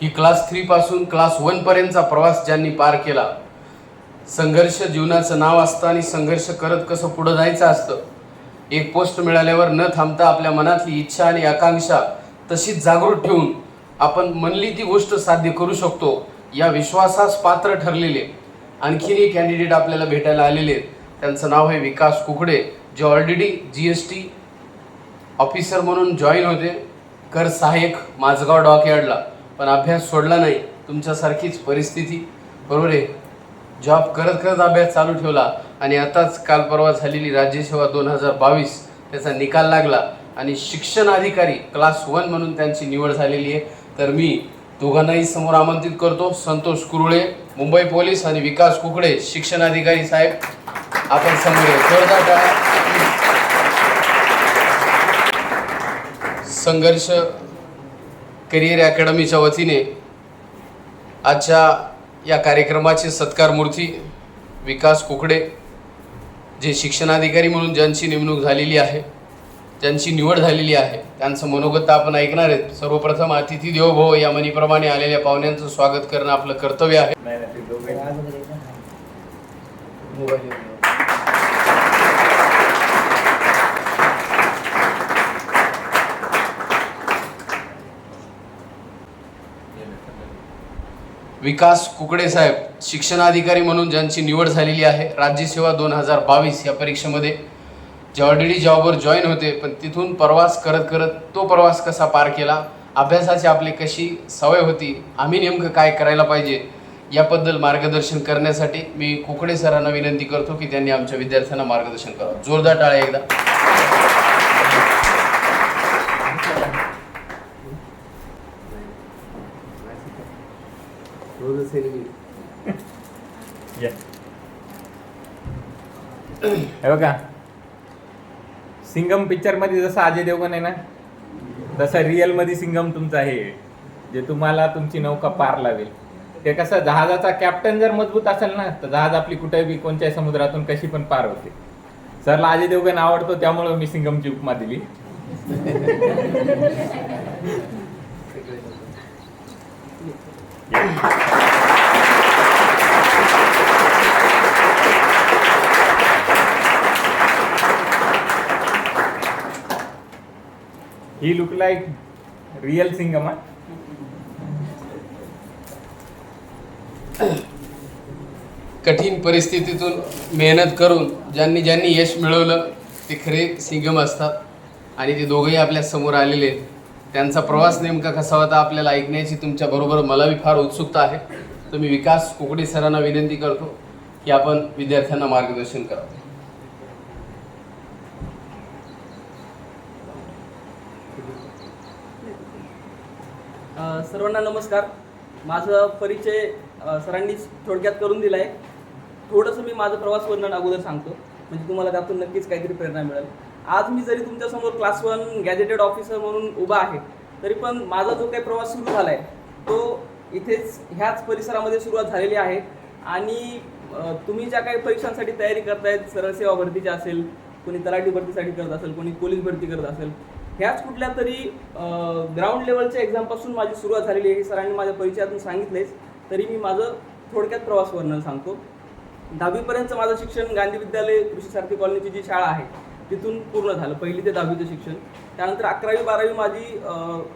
की class three पासून class one पर्यंतचा प्रवास ज्यांनी पार केला संघर्ष जीवनाचं नाव असतं आणि संघर्ष करत कसं पुढं जायचं असतं एक पोस्ट मिळाल्यावर न थांबता आपल्या मनातली इच्छा आणि आकांक्षा तशीच जागृत ठेवून आपण मनली ती गोष्ट साध्य करू शकतो या विश्वासास पात्र ठरलेले आणखीन एक कॅन्डिडेट आपल्याला भेटायला आलेले आहेत. त्यांचं नाव आहे विकास कुकडे जे already G S T officer म्हणून जॉईन होते. कर सहाय्यक माझगाव डॉकयार्डला. पण अभ्यास सोडला नाही. तुमच्यासारखीच परिस्थिती. बरोबर आहे. जॉब करत करत अभ्यास चालू ठेवला आणि आताच काल परवा झालेली राज्यसेवा दोन हजार बावीस त्याचा निकाल लागला आणि शिक्षण अधिकारी क्लास वन म्हणून त्यांची निवड झालेली आहे. तर मी दोघांनाही समोर आमंत्रित करतो. संतोष कुरुळे मुंबई पोलीस आणि विकास कुकडे शिक्षण अधिकारी साहेब. आपण समोर संघर्ष करिअर अकॅडमीच्या वतीने आजच्या या कार्यक्रमाचे सत्कार मूर्ती विकास कुकडे जे शिक्षणाधिकारी म्हणून ज्यांची नेमणूक झालेली आहे ज्यांची निवड झालेली आहे त्यांचं मनोगत आपण ऐकणार आहेत. सर्वप्रथम अतिथी देवो भव या म्हणीप्रमाणे आलेल्या पाहुण्यांचं स्वागत करणं आपलं कर्तव्य आहे नाही नाही ते दोघे विकास कुकडे साहेब शिक्षणाधिकारी म्हणून ज्यांची निवड झालेली आहे राज्यसेवा दोन हजार बावीस या परीक्षेमध्ये जे ऑलरेडी जॉबवर जॉईन होते पण तिथून प्रवास करत करत तो प्रवास कसा पार केला अभ्यासाची आपली कशी सवय होती आम्ही नेमकं काय करायला पाहिजे याबद्दल मार्गदर्शन करण्यासाठी मी कुकडे सरांना विनंती करतो की त्यांनी आमच्या विद्यार्थ्यांना मार्गदर्शन करावं. जोरदार टाळ्या एकदा या हे बघा. सिंगम पिक्चरमध्ये जसं अजय देवगण आहे ना तसं रिअलमध्ये सिंगम तुमचं आहे. जे तुम्हाला तुमची नौका पार लावेल. ते कसं जहाजाचा कॅप्टन जर मजबूत असेल ना तर जहाज आपली कुठे बी कोणत्याही समुद्रातून कशी पण पार होते. सरला अजय देवगण आवडतो त्यामुळे मी सिंगमची उपमा दिली. ही लुक लाईक रिअल सिंगम कठीण परिस्थितीतून मेहनत करून ज्यांनी ज्यांनी यश मिळवलं ते खरे सिंगम असतात. आणि ते दोघंही आपल्यासमोर आलेले आहेत. त्यांचा प्रवास नेमका कसा होता आपल्याला ऐकण्याची तुमच्याबरोबर मलाही फार उत्सुकता आहे. तर मी विकास कोकडे सरांना विनंती करतो की आपण विद्यार्थ्यांना मार्गदर्शन करावं. सर्वांना नमस्कार. माझा परिचय सरांनीच थोडक्यात करून दिला आहे थोडंसं मी माझं प्रवास वर्णन अगोदर सांगतो. म्हणजे तुम्हाला त्यातून नक्कीच काहीतरी प्रेरणा मिळेल. आज मी जरी तुमच्यासमोर क्लास वन गॅजेटेड ऑफिसर म्हणून उभा आहे तरी पण माझा जो काही प्रवास सुरू झाला आहे तो इथेच ह्याच परिसरामध्ये सुरुवात झालेली आहे. आणि तुम्ही ज्या काही परीक्षांसाठी तयारी करतायत सरळ सेवा भरतीची असेल कोणी तलाठी भरतीसाठी करत असेल कोणी पोलीस भरती करत असेल ह्याच कुठल्या तरी ग्राउंड लेवलच्या एक्झामपासून माझी सुरुवात झालेली आहे. हे सरांनी माझ्या परिचयातून सांगितलेच. तरी मी माझं थोडक्यात प्रवास वर्णन सांगतो. दहावीपर्यंतचं माझं शिक्षण गांधी विद्यालय कृषी सारथी कॉलनीची जी शाळा आहे तिथून पूर्ण झालं. पहिली ते दहावीचं शिक्षण. त्यानंतर अकरावी बारावी माझी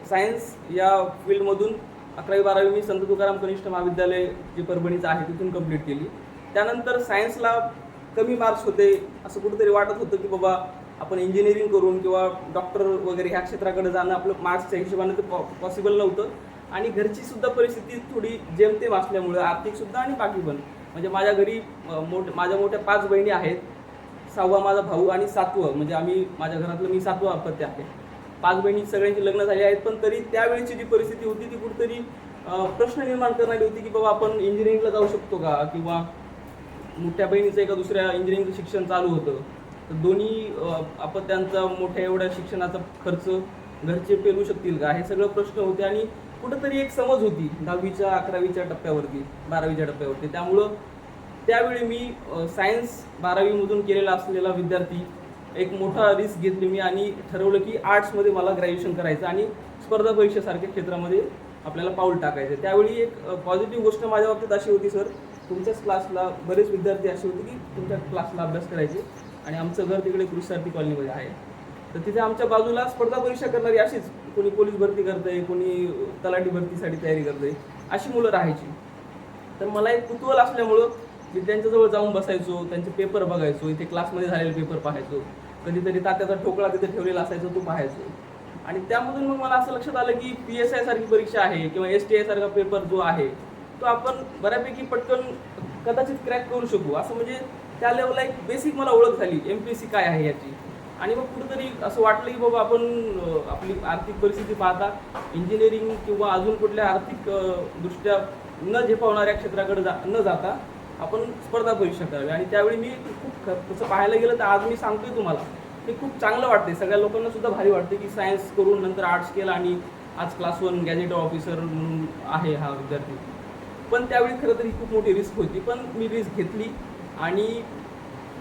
सायन्स या फील्डमधून अकरावी बारावी मी संत तुकाराम कनिष्ठ महाविद्यालय जे परभणीचं आहे तिथून कंप्लीट केली. त्यानंतर सायन्सला कमी मार्क्स होते. असं कुठेतरी वाटत होतं की बाबा आपण इंजिनिअरिंग करून किंवा डॉक्टर वगैरे ह्या क्षेत्राकडे जाणं आपलं मार्क्सच्या हिशोबाने ते पॉसिबल नव्हतं. आणि घरची सुद्धा परिस्थिती थोडी जेमतेम असल्यामुळं आर्थिक सुद्धा आणि बाकी पण. म्हणजे माझ्या घरी मोठ माझ्या मोठ्या पाच बहिणी आहेत. सहावा माझा भाऊ आणि सातवं म्हणजे आम्ही माझ्या घरातलं मी सातवं अपत्य आहे. पाच बहिणी सगळ्यांची लग्न झाली आहेत पण तरी त्यावेळेची जी परिस्थिती होती ती कुठेतरी प्रश्न निर्माण करणारी होती की बाबा आपण इंजिनिअरिंगला जाऊ शकतो का? किंवा मोठ्या बहिणीचं एका दुसऱ्या इंजिनिअरिंगचं शिक्षण चालू होतं. तर दोन्ही आपण त्यांचा मोठ्या एवढ्या शिक्षणाचा खर्च घरचे पेलू शकतील का? हे सगळं प्रश्न होते आणि कुठंतरी एक समज होती दहावीच्या अकरावीच्या टप्प्यावरती बारावीच्या टप्प्यावरती. त्यामुळं त्यावेळी मी सायन्स बारावीमधून केलेला असलेला विद्यार्थी एक मोठा रिस्क घेतली मी आणि ठरवलं की आर्ट्समध्ये मला ग्रॅज्युएशन करायचं आणि स्पर्धा परीक्षेसारख्या क्षेत्रामध्ये आपल्याला पाऊल टाकायचं. त्यावेळी एक पॉझिटिव्ह गोष्ट माझ्या बाबतीत अशी होती सर. तुमच्याच क्लासला बरेच विद्यार्थी असे होते की तुमच्या क्लासला अभ्यास करायचे. आणि आमचं घर तिकडे कृषी कॉलनीमध्ये आहे. तर तिथे आमच्या बाजूला स्पर्धा परीक्षा करणारी अशीच कोणी पोलीस भरती करतंय कोणी तलाठी भरतीसाठी तयारी करतंय अशी मुलं राहायची. तर मला एक कुतूहल असल्यामुळं मी त्यांच्याजवळ जाऊन बसायचो त्यांचे पेपर बघायचो इथे क्लासमध्ये झालेले पेपर पाहायचो. कधीतरी तात्याचा ठोकळा तिथे ठेवलेला असायचो तो पाहायचो. आणि त्यामधून मग मला असं लक्षात आलं की पी एस आय सारखी परीक्षा आहे किंवा एस टी आय सारखा पेपर जो आहे तो आपण बऱ्यापैकी पटकन कदाचित क्रॅक करू शकू. असं म्हणजे त्या लेवलला एक बेसिक मला ओळख झाली एम पी एस सी काय आहे याची. आणि मग कुठंतरी असं वाटलं की बाबा आपण आपली आर्थिक परिस्थिती पाहता इंजिनिअरिंग किंवा अजून कुठल्या आर्थिक दृष्ट्या न झेपावणाऱ्या क्षेत्राकडे जा न जाता आपण स्पर्धा परीक्षा करावी. आणि त्यावेळी मी खूप तसं पाहायला गेलं तर आज मी सांगतोय तुम्हाला हे खूप चांगलं वाटते सगळ्या लोकांना सुद्धा भारी वाटते की सायन्स करून नंतर आर्ट्स केला आणि आज क्लास वन गॅजेट ऑफिसर म्हणून आहे हा विद्यार्थी. पण त्यावेळी खरं तर ही खूप मोठी रिस्क होती पण मी रिस्क घेतली. आणि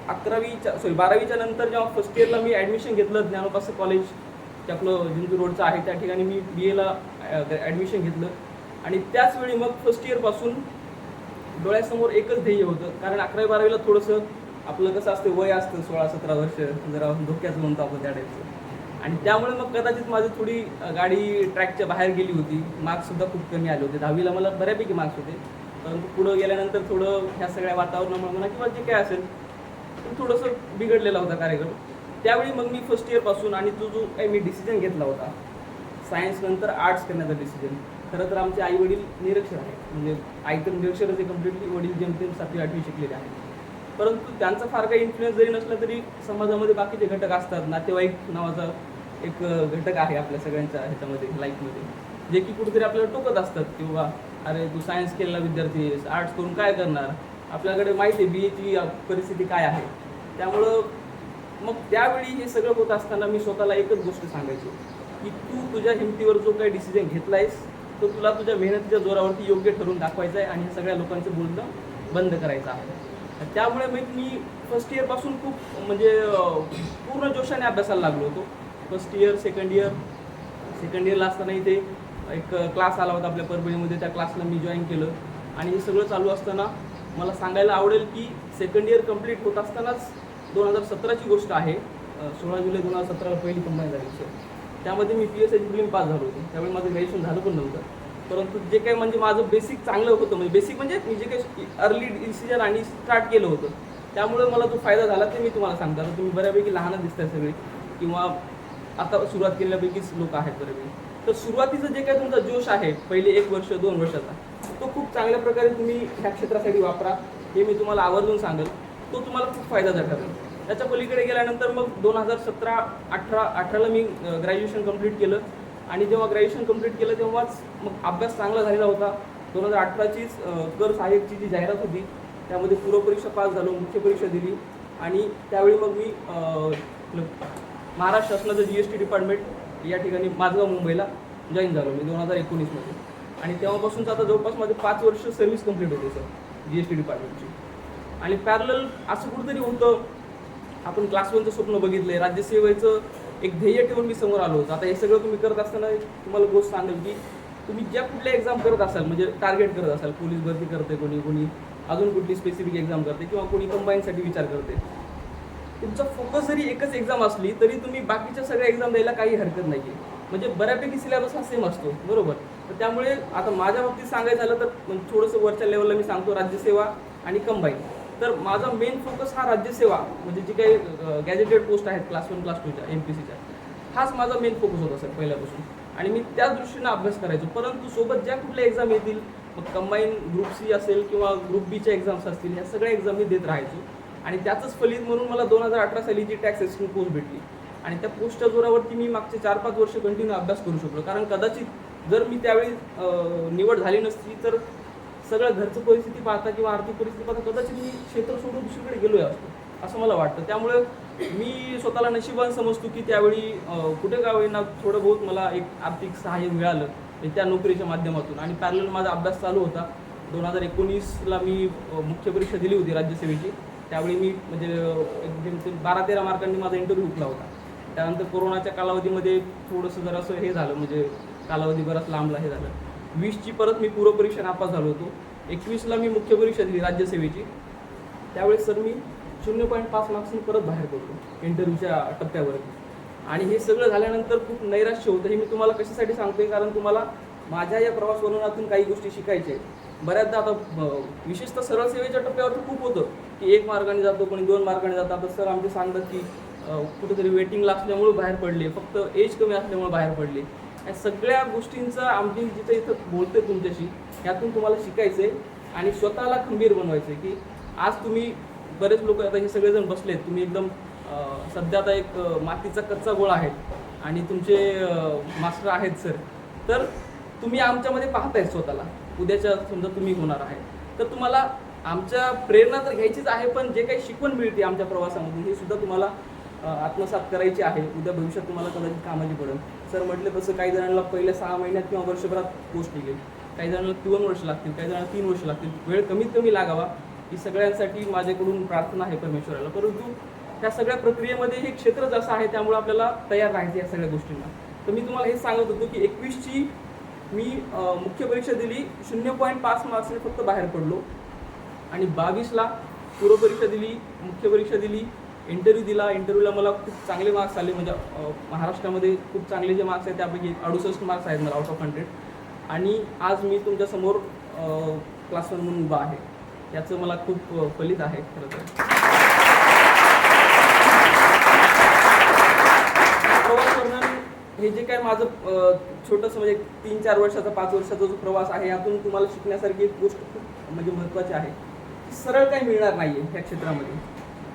अकरावीच्या सॉरी बारावीच्या नंतर जेव्हा फर्स्ट इयरला मी ॲडमिशन घेतलं ज्ञानोपासक कॉलेज जे आपलं जिंतूर रोडचं आहे त्या ठिकाणी मी बी एला ॲडमिशन घेतलं. आणि त्याच वेळी मग फर्स्ट इयरपासून डोळ्यासमोर एकच ध्येय होतं. कारण अकरावी बारावीला थोडंसं आपलं कसं असतं वय असतं सोळा सतरा वर्ष जरा धोक्याचं म्हणतो आपण त्या टाईपचं आणि त्यामुळे मग कदाचित माझी थोडी गाडी ट्रॅकच्या बाहेर गेली होती. मार्क्ससुद्धा खूप कमी आले होते. दहावीला मला बऱ्यापैकी मार्क्स होते. परंतु पुढं गेल्यानंतर थोडं ह्या सगळ्या वातावरणामुळे म्हणा किंवा जे काय असेल थोडंसं बिघडलेला होता कार्यक्रम. त्यावेळी मग मी फर्स्ट इयरपासून आणि तो जो काही मी डिसिजन घेतला होता सायन्स नंतर आर्ट्स करण्याचा डिसिजन खरं तर आमचे आई वडील निरक्षर आहेत. म्हणजे आई तर निरक्षरच आहे कम्प्लिटली वडील जेमतेम सातवी आठवी शिकलेले आहेत. परंतु त्यांचा फार काही इन्फ्लुएन्स जरी नसला तरी समाजामध्ये बाकीचे घटक असतात. नातेवाईक नावाचा एक घटक आहे आपल्या सगळ्यांच्या ह्याच्यामध्ये लाईफमध्ये जे की कुठेतरी आपल्याला टोकत असतात किंवा अरे तू सायन्स केलेला विद्यार्थी आहेस आर्ट्स करून काय करणार? आपल्याकडे माहिती आहे बी एची परिस्थिती काय आहे. त्यामुळं मग त्यावेळी हे सगळं होत असताना मी स्वतःला एकच गोष्ट सांगायचो की तू तुझ्या हिमतीवर जो काही डिसिजन घेतलायस तो तुला तुझ्या मेहनतीच्या जोरावरती योग्य ठरवून दाखवायचा आहे आणि सगळ्या लोकांचं बोलणं बंद करायचं आहे. त्यामुळे मग मी फर्स्ट इयरपासून खूप म्हणजे पूर्ण जोशाने अभ्यासाला लागलो होतो. First year second year second इयरला असताना इथे एक क्लास आला होता आपल्या परभणीमध्ये त्या क्लासला मी जॉईन केलं. आणि हे सगळं चालू असताना मला सांगायला आवडेल की सेकंड इयर कंप्लीट होत असतानाच दोन हजार सतराची गोष्ट आहे. सोळा जुलै दोन हजार सतराला पहिली कंपनी झाली. सर त्यामध्ये मी P S H prelim pass झालो होतो. त्यावेळी माझं ग्रॅज्युएशन झालं पण नव्हतं. परंतु जे काही म्हणजे माझं बेसिक चांगलं होतं म्हणजे बेसिक म्हणजे मी जे काही अर्ली डिसिजन आणि स्टार्ट केलं होतं त्यामुळे मला जो फायदा झाला ते मी तुम्हाला सांगतो. तुम्ही बऱ्यापैकी लहानच दिसताय सगळे किंवा आता सुरुवात केलेल्यापैकीच लोक आहेत बऱ्यापैकी. तर सुरुवातीचं जे काही तुमचा जोश आहे पहिले एक वर्ष दोन वर्षाचा तो खूप चांगल्या प्रकारे तुम्ही ह्या क्षेत्रासाठी वापरा. हे मी तुम्हाला आवर्जून सांगेल. तो तुम्हाला खूप फायद्याचा ठरेल त्याच्या पलीकडे गेल्यानंतर मग दोन हजार सतरा अठरा अठराला मी ग्रॅज्युएशन कंप्लीट केलं. आणि जेव्हा ग्रॅज्युएशन कंप्लीट केलं तेव्हाच मग अभ्यास चांगला झालेला होता. दोन हजार अठराचीच कर सहाय्यकची जी जाहिरात होती त्यामध्ये पूर्वपरीक्षा पास झालो मुख्य परीक्षा दिली. आणि त्यावेळी मग मी महाराष्ट्र शासनाचं जी एस टी डिपार्टमेंट या ठिकाणी माझगाव मुंबईला जॉईन झालो मी दोन हजार एकोणीसमध्ये. आणि तेव्हापासूनच आता जवळपास माझे पाच वर्ष सर्व्हिस कंप्लीट होते सर जी एस टी डिपार्टमेंटची आणि पॅरल असं कुठंतरी होतं आपण क्लास वनचं स्वप्न बघितलं आहे राज्यसेवेचं एक ध्येय ठेवून मी समोर आलो होतो. आता हे सगळं तुम्ही करत असताना तुम्हाला गोष्ट सांगेल की तुम्ही ज्या कुठल्या एक्झाम करत असाल म्हणजे टार्गेट करत असाल पोलीस भरती करते कोणी कोणी अजून कुठली स्पेसिफिक एक्झाम करते किंवा कोणी कंबाईनसाठी विचार करते तुमचा फोकस जरी एकच एक्झाम असली तरी तुम्ही बाकीच्या सगळ्या एक्झाम द्यायला काही हरकत नाही आहे म्हणजे बऱ्यापैकी सिलेबस हा सेम असतो बरोबर? तर त्यामुळे आता माझ्या बाबतीत सांगायचं झालं तर थोडंसं वरच्या लेवलला मी सांगतो राज्यसेवा आणि कंबाईन तर माझा मेन फोकस हा राज्यसेवा म्हणजे जी काही गॅजेटेड पोस्ट आहेत क्लास वन क्लास टूच्या एम पी सीच्या हाच माझा मेन फोकस होता सर पहिल्यापासून. आणि मी त्या दृष्टीनं अभ्यास करायचो. परंतु सोबत ज्या कुठल्या एक्झाम येतील मग कंबाईन ग्रुप सी असेल किंवा ग्रुप बीच्या एक्झाम्स असतील ह्या सगळ्या एक्झाम मी देत राहायचो. आणि त्याचंच फलित म्हणून मला दोन हजार अठरा सालीची टॅक्स असिस्टंट पोस्ट भेटली. आणि त्या पोस्टच्या जोरावरती मी मागचे चार पाच वर्ष कंटिन्यू अभ्यास करू शकलो. कारण कदाचित जर मी त्यावेळी निवड झाली नसती तर सगळं घरचं परिस्थिती पाहता किंवा आर्थिक परिस्थिती पाहता कदाचित मी क्षेत्र सोडून दुसरीकडे गेलो असतो असं मला वाटतं. त्यामुळे मी स्वतःला नशिबान समजतो की त्यावेळी कुठे का थोडं बहुत मला एक आर्थिक सहाय्य मिळालं त्या नोकरीच्या माध्यमातून. आणि पॅरल माझा अभ्यास चालू होता. दोन हजार एकोणीसला मी मुख्य परीक्षा दिली होती राज्यसेवेची त्यावेळी मी म्हणजे एक जेमतेम बारा तेरा मार्कांनी माझा इंटरव्ह्यू उठला होता. त्यानंतर कोरोनाच्या कालावधीमध्ये थोडंसं जरासं हे झालं म्हणजे कालावधी बराच लांबला हे झालं. वीसची परत मी पूर्वपरीक्षा नापास झालो होतो. एकवीसला मी मुख्य परीक्षा दिली राज्यसेवेची. त्यावेळेस सर मी शून्य पॉईंट पाच मार्क्सनी परत बाहेर पडलो इंटरव्ह्यूच्या टप्प्यावरती आणि हे सगळं झाल्यानंतर खूप नैराश्य होतं हे मी तुम्हाला कशासाठी सांगतोय? कारण तुम्हाला माझ्या या प्रवास वर्णनातून काही गोष्टी शिकायच्या आहेत. बऱ्याचदा आता विशेषतः सरळ सेवेच्या टप्प्यावरती खूप होतं की एक मार्गाने जातो कोणी दोन मार्गाने जातो आता सर आमचे सांगतात की कुठेतरी वेटिंगला लागल्यामुळे बाहेर पडले. फक्त एज कमी असल्यामुळे बाहेर पडले. या सगळ्या गोष्टींचं आमची जिथं इथं बोलते तुमच्याशी यातून तुम्हाला शिकायचं आहे आणि स्वतःला खंबीर बनवायचं आहे की आज तुम्ही बरेच लोक आता हे सगळेजण बसलेत. तुम्ही एकदम सध्या आता एक मातीचा कच्चा गोळा आहे आणि तुमचे मास्टर आहेत सर. तर तुम्ही आमच्यामध्ये पाहताय स्वतःला. उद्याच्या समजा तुम्ही होणार आहे. तर तुम्हाला आमच्या प्रेरणा तर घ्यायचीच आहे पण जे काही शिकवण मिळते आमच्या प्रवासामधून हे सुद्धा तुम्हाला आत्मसात करायची आहे. उद्या भविष्यात तुम्हाला कदाचित कामाची पडेल. सर म्हटलं तसं काही जणांना पहिल्या सहा महिन्यात किंवा वर्षभरात पोस्ट निघेल काही जणांना दोन वर्ष लागतील काही जणांना तीन वर्ष लागतील. वेळ कमीत कमी लागावा. ही सगळ्यांसाठी माझ्याकडून प्रार्थना आहे परमेश्वराला. परंतु त्या सगळ्या प्रक्रियेमध्ये हे क्षेत्रच असं आहे त्यामुळे आपल्याला तयार राहायचं या सगळ्या गोष्टींना. तर मी तुम्हाला हे सांगत होतो की एकवीसची मी मुख्य परीक्षा दिली शून्य पॉईंट पाच मार्क्सने फक्त बाहेर पडलो. आणि बावीसला पूर्वपरीक्षा दिली मुख्य परीक्षा दिली इंटरव्ह्यू दिला. इंटरव्ह्यूला मला खूप चांगले मार्क्स आले. म्हणजे महाराष्ट्रामध्ये खूप चांगले जे मार्क्स आहेत त्यापैकी अडुसष्ट मार्क्स आहेत मला आउट ऑफ हंड्रेड आणि आज मी तुमच्यासमोर क्लासवर म्हणून उभा आहे. याचं मला खूप फलित आहे खरं तर प्रवास वर्णन हे जे काय माझं छोटंसं म्हणजे तीन चार वर्षाचा पाच वर्षाचा जो प्रवास आहे यातून तुम्हाला शिकण्यासारखी एक गोष्ट खूप म्हणजे महत्त्वाची आहे. की सरळ काही मिळणार नाही आहे ह्या क्षेत्रामध्ये.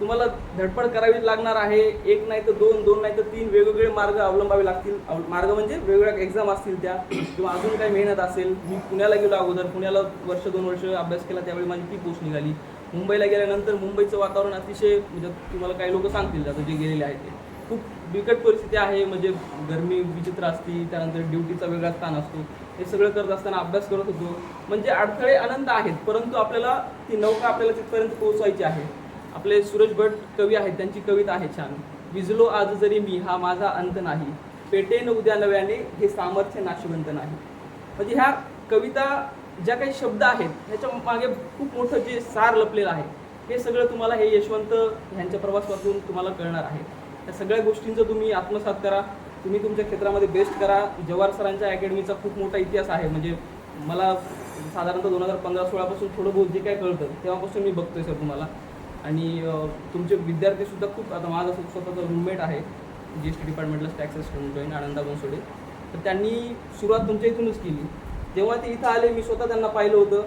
तुम्हाला धडपड करावी लागणार आहे एक नाही तर दोन दोन नाही तर तीन वेगवेगळे मार्ग अवलंबावे लागतील. अव- मार्ग म्हणजे वेगवेगळ्या एक्झाम असतील त्या किंवा अजून काही मेहनत असेल. मी पुण्याला गेलो अगोदर पुण्याला वर्ष दोन वर्ष अभ्यास केला त्यावेळी माझी ती पोस्ट निघाली. मुंबईला गेल्यानंतर मुंबईचं वातावरण अतिशय म्हणजे तुम्हाला काही लोक सांगतील आता जे गेलेले आहेत ते. खूप बिकट परिस्थिती आहे म्हणजे गरमी विचित्र असती त्यानंतर ड्युटीचा वेगळा स्थान असतो हे सगळं करत असताना अभ्यास करत होतो. म्हणजे अडथळे अनंत आहेत परंतु आपल्याला ती नौका आपल्याला तिथपर्यंत पोहोचवायची आहे. आपले सूरज भट कवी आहेत त्यांची कविता आहे छान. विजलो आज जरी मी हा माझा अंत नाही. पेटेन उद्या नव्याने हे सामर्थ्य नाशवंत नाही. म्हणजे ह्या कविता ज्या काही शब्द आहेत ह्याच्या मागे खूप मोठं जे सार लपलेलं आहे हे सगळं तुम्हाला हे यशवंत ह्यांच्या प्रवासातून तुम्हाला कळणार आहे. त्या सगळ्या गोष्टींचं तुम्ही आत्मसात करा. तुम्ही तुमच्या क्षेत्रामध्ये बेस्ट करा. जवाहर सरांच्या अकॅडमीचा खूप मोठा इतिहास आहे. म्हणजे मला साधारणतः दोन हजार पंधरा सोळापासून थोडं बहुत जे काय कळतं तेव्हापासून मी बघतोय सर तुम्हाला. आणि तुमचे विद्यार्थीसुद्धा खूप आता माझा स्वतःचा रूममेट आहे जी एस टी डिपार्टमेंटला tax student join Ananda Bansode. तर त्यांनी सुरुवात तुमच्या इथूनच केली. जेव्हा ते इथं आले मी स्वतः त्यांना पाहिलं होतं.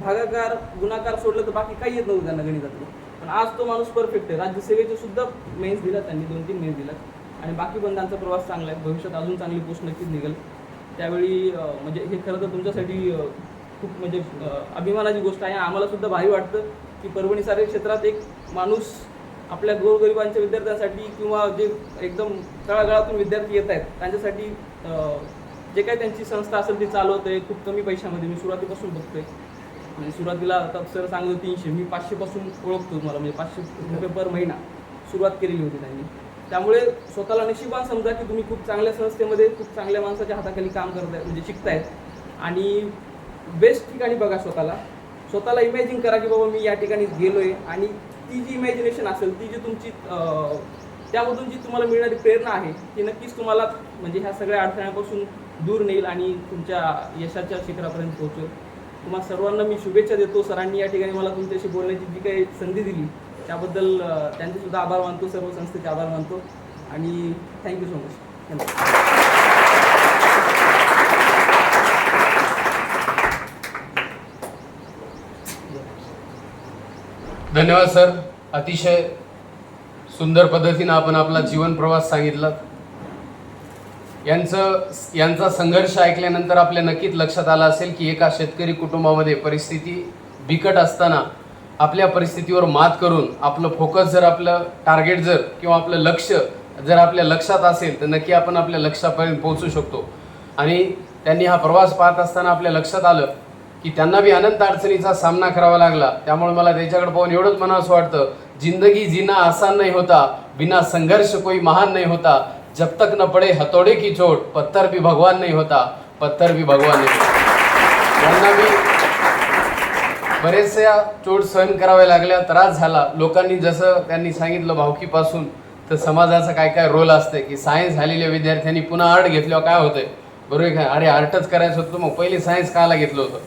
भागाकार गुणाकार सोडलं तर बाकी काही येत नव्हतं त्यांना गणितातलं. पण आज तो माणूस परफेक्ट आहे. राज्यसेवेचे सुद्धा मेन्स दिला त्यांनी दोन तीन मेन्स दिला आणि बाकी पण त्यांचा प्रवास चांगला आहे. भविष्यात अजून चांगली पोस्ट नक्कीच निघेल. त्यावेळी म्हणजे हे खरं तर तुमच्यासाठी खूप म्हणजे अभिमानाची गोष्ट आहे. आम्हाला सुद्धा भारी वाटतं की परभणी सारे क्षेत्रात एक माणूस आपल्या गोरगरिबांच्या विद्यार्थ्यांसाठी किंवा जे एकदम तळागाळातून विद्यार्थी येत आहेत त्यांच्यासाठी जे काही त्यांची संस्था असेल ती चालवत आहे खूप कमी पैशामध्ये. मी सुरुवातीपासून बघतोय. म्हणजे सुरुवातीला आता सर सांगतो तीनशे. मी पाचशेपासून ओळखतो मला म्हणजे पाचशे रुपये पर महिना सुरुवात केलेली होती त्यांनी. त्यामुळे स्वतःला नशिबान समजा की तुम्ही खूप चांगल्या संस्थेमध्ये खूप चांगल्या माणसाच्या हाताखाली काम करताय म्हणजे शिकतायत. आणि बेस्ट ठिकाणी बघा स्वतःला. स्वतःला इमॅजिन करा की बाबा मी या ठिकाणी गेलो आहे आणि ती जी इमॅजिनेशन असेल ती जी तुमची त्यामधून जी तुम्हाला मिळणारी प्रेरणा आहे ती नक्कीच तुम्हाला म्हणजे ह्या सगळ्या अडथळ्यांपासून दूर नेईल आणि तुमच्या यशाच्या शिखरापर्यंत पोहोचेल. तुम्हाला सर्वांना मी शुभेच्छा देतो. सरांनी या ठिकाणी मला तुमच्याशी बोलण्याची जी काही संधी दिली त्याबद्दल त्यांचे सुद्धा आभार मानतो. सर्व संस्थेचे आभार मानतो. आणि थँक्यू सो मच धन्यवाद. धन्यवाद सर. अतिशय सुंदर पद्धतीनं आपण आपला जीवन प्रवास सांगितला. यांचं यांचा संघर्ष ऐकल्यानंतर आपल्या नक्कीच लक्षात आलं असेल की एका शेतकरी कुटुंबामध्ये परिस्थिती बिकट असताना आपल्या परिस्थितीवर मात करून आपलं फोकस जर आपलं टार्गेट जर किंवा आपलं लक्ष जर आपल्या लक्षात असेल तर नक्की आपण आपल्या लक्षापर्यंत पोहोचू शकतो. आणि त्यांनी हा प्रवास पाहत असताना आपल्या लक्षात आलं की त्यांना बी अनंत अडचणीचा सामना करावा लागला. त्यामुळे मला त्याच्याकडे पाहून एवढंच मनास वाटतं जिंदगी जिना आसान नाही होता बिना संघर्ष कोई महान नाही होता. जब तक न पड़े हथौड़े की चोट पत्थर भी भगवान नहीं होता पत्थर भी भगवान नहीं होता। मी बरेचशा चोट सहन कराव्या लागल्या त्रास झाला. लोकांनी जसं त्यांनी सांगितलं भावकीपासून तर समाजाचा काय काय रोल असते की सायन्स झालेल्या विद्यार्थ्यांनी पुन्हा आर्ट घेतल्यावर काय होतंय? बरोबर आहे काय अरे आर्टच करायचं होतं मग पहिले सायन्स कायला घेतलं होतं?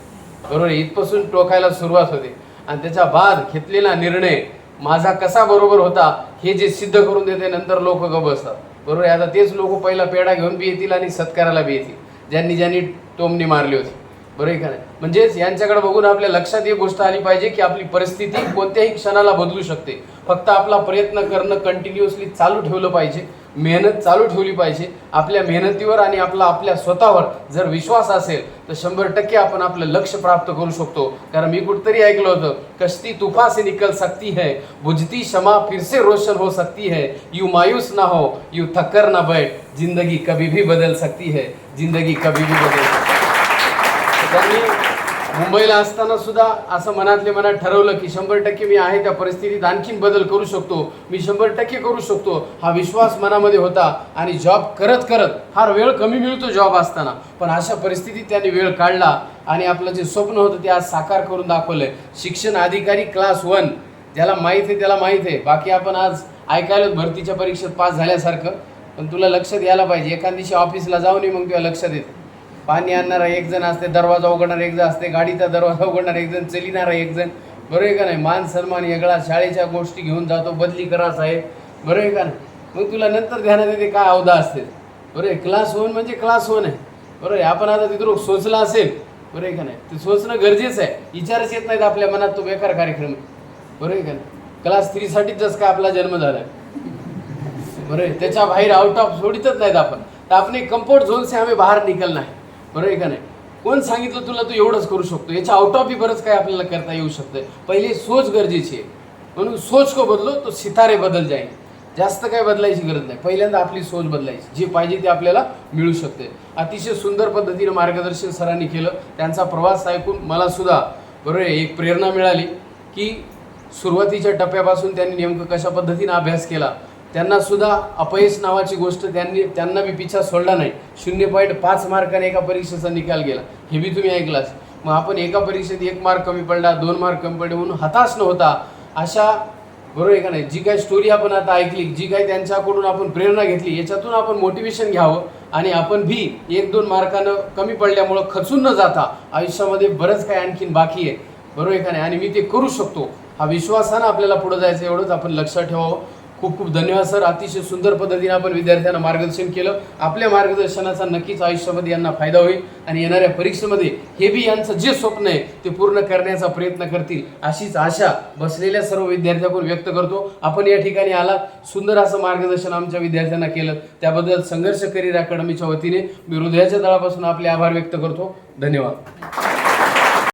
बरोबर इथपासून टोकायला सुरुवात होते. आणि त्याच्या बाद घेतलेला निर्णय माझा कसा बरोबर होता हे जे सिद्ध करून देते नंतर लोक ग बसतात. बरोबर आहे. आता तेच लोक पहिला पेढा घेऊन बी येतील आणि सत्काराला बी येतील. ज्यांनी ज्यांनी टोमणी मारली होती. बरोबर आहे का नाही? म्हणजेच यांच्याकडे बघून आपल्या लक्षात ही गोष्ट आली पाहिजे की आपली परिस्थिती कोणत्याही क्षणाला बदलू शकते. फक्त आपला प्रयत्न करणं कंटिन्युअसली चालू ठेवलं पाहिजे. मेहनत चालू ठेवली पाहिजे. आपल्या मेहनतीवर आणि आपला आपल्या स्वतःवर जर विश्वास असेल तर शंभर टक्के आपण आपलं लक्ष प्राप्त करू शकतो. कारण मी कुठतरी ऐकलं होतं कश्ती तुफा से निकल सकती है बुझती क्षमा फिर से रोशन हो सकती है. यू मायूस ना हो यू थक्कर ना बैठ जिंदगी कभी भी बदल सकती है जिंदगी कभी भी बदल सकती है. मुंबईला असताना सुद्धा असं मनातले मनात ठरवलं की शंभर टक्के मी आहे त्या परिस्थितीत आणखीन बदल करू शकतो. मी शंभर टक्के करू शकतो. हा विश्वास मनामध्ये होता आणि जॉब करत करत फार वेळ कमी मिळतो जॉब असताना. पण अशा परिस्थितीत त्यांनी वेळ काढला आणि आपलं जे स्वप्न होतं ते आज साकार करून दाखवलंय. शिक्षण अधिकारी क्लास वन. ज्याला माहीत आहे त्याला माहीत आहे. बाकी आपण आज ऐकायला भरतीच्या परीक्षेत पास झाल्यासारखं. पण तुला लक्षात यायला पाहिजे. एखाद दिवशी ऑफिसला जाऊन मग तुला लक्षात येतं. पाणी आणणारा एक जण असते दरवाजा उघडणारा एक जण असते गाडीचा दरवाजा उघडणारा एक जण चलिणारा एक जण. बरं आहे का नाही? मान सन्मान वेगळा शाळेच्या गोष्टी घेऊन जातो बदली करा साहेब. बरं आहे का नाही? मग तुला नंतर ध्यानात येते काय अवधा असते बरं आहे क्लास वन म्हणजे क्लास वन आहे. बरं आहे आपण आता तिथं सोचला असेल. बरं आहे का नाही? ते सोचणं गरजेचं आहे. विचारच येत नाहीत आपल्या मनात तो बेकार कार्यक्रम बरोबर बरं आहे का नाही? क्लास थ्रीसाठीच जसं काय आपला जन्म झाला. आहे बरं आहे त्याच्या बाहेर आउट ऑफ सोडितच नाहीत आपण. तर आपण एक कम्फर्ट झोन से हमें बाहेर निकलना है बरं आहे का नाही? कोण सांगितलं तुला तू एवढंच करू शकतो? याच्या आउट ऑफ ही बरंच काय आपल्याला करता येऊ शकतं पहिली सोच गरजेची आहे. म्हणून सोच को बदलो तो सितारे बदल जाईल. जास्त काय बदलायची गरज नाही. पहिल्यांदा आपली सोच बदलायची. जी पाहिजे ती आपल्याला मिळू शकते. अतिशय सुंदर पद्धतीनं मार्गदर्शन सरांनी केलं. त्यांचा प्रवास ऐकून मला सुद्धा बरोबर आहे एक प्रेरणा मिळाली की सुरुवातीच्या टप्प्यापासून त्यांनी नेमकं कशा पद्धतीनं अभ्यास केला. त्यांना सुद्धा अपयश नावाची गोष्ट त्यांनी त्यांना बी पिछा सोडला नाही. शून्य पॉईंट पाच मार्काने एका परीक्षेचा निकाल गेला. हे बी तुम्ही ऐकलास मग आपण एका परीक्षेत एक मार्क कमी पडला दोन मार्क कमी पडले म्हणून हताश न होता अशा बरोबर आहे का नाही? जी काही स्टोरी आपण आता ऐकली जी काही त्यांच्याकडून आपण प्रेरणा घेतली याच्यातून आपण मोटिवेशन घ्यावं आणि आपण भी एक दोन मार्कानं कमी पडल्यामुळं खचून न जाता आयुष्यामध्ये बरंच काही आणखीन बाकी आहे. बरोबर आहे का नाही? आणि मी ते करू शकतो. हा विश्वासानं आपल्याला पुढं जायचं एवढंच आपण लक्षात ठेवावं. खूप खूप धन्यवाद सर. अतिशय सुंदर पद्धतीने आपण विद्यार्थ्यांना मार्गदर्शन केलं. आपल्या मार्गदर्शनाचा नक्कीच आयुष्यामध्ये यांना फायदा होईल आणि येणाऱ्या परीक्षेमध्ये हे बी यांचं जे स्वप्न आहे ते पूर्ण करण्याचा प्रयत्न करतील अशीच आशा बसलेल्या सर्व विद्यार्थ्यांकडून व्यक्त करतो. आपण या ठिकाणी आलात सुंदर असं मार्गदर्शन आमच्या विद्यार्थ्यांना केलं. त्याबद्दल संघर्ष करिअर अकॅडमीच्या वतीने. मी हृदयाच्या तळापासून आपले आभार व्यक्त करतो. धन्यवाद.